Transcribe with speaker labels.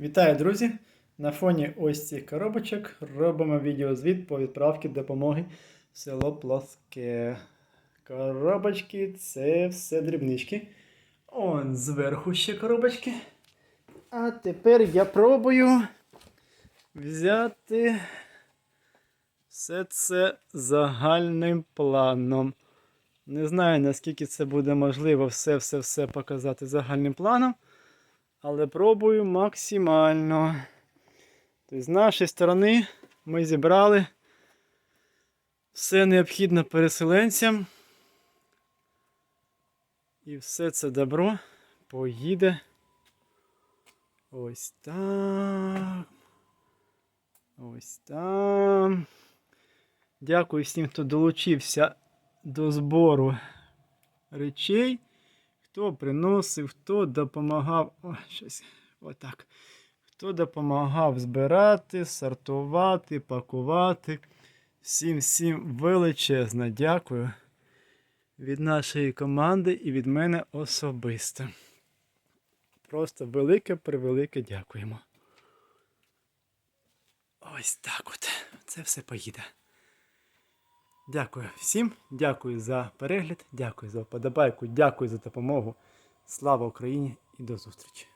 Speaker 1: Вітаю, друзі! На фоні ось цих коробочок робимо відеозвіт по відправці допомоги в село Плоске. Коробочки це все дрібнички. Он зверху ще коробочки. А тепер я пробую взяти все це загальним планом. Не знаю, наскільки це буде можливо все-все-все показати загальним планом. Але пробую максимально. Тобто, з нашої сторони ми зібрали все необхідне переселенцям. І все це добро поїде. Ось так. Ось там. Дякую всім, хто долучився до збору речей. Хто приносив, хто допомагав. О, щось отак. Хто допомагав збирати, сортувати, пакувати. Всім всім величезне дякую від нашої команди і від мене особисто. Просто велике превелике дякуємо. Ось так от. Це все поїде. Дякую всім, дякую за перегляд, дякую за вподобайку, дякую за допомогу. Слава Україні і до зустрічі!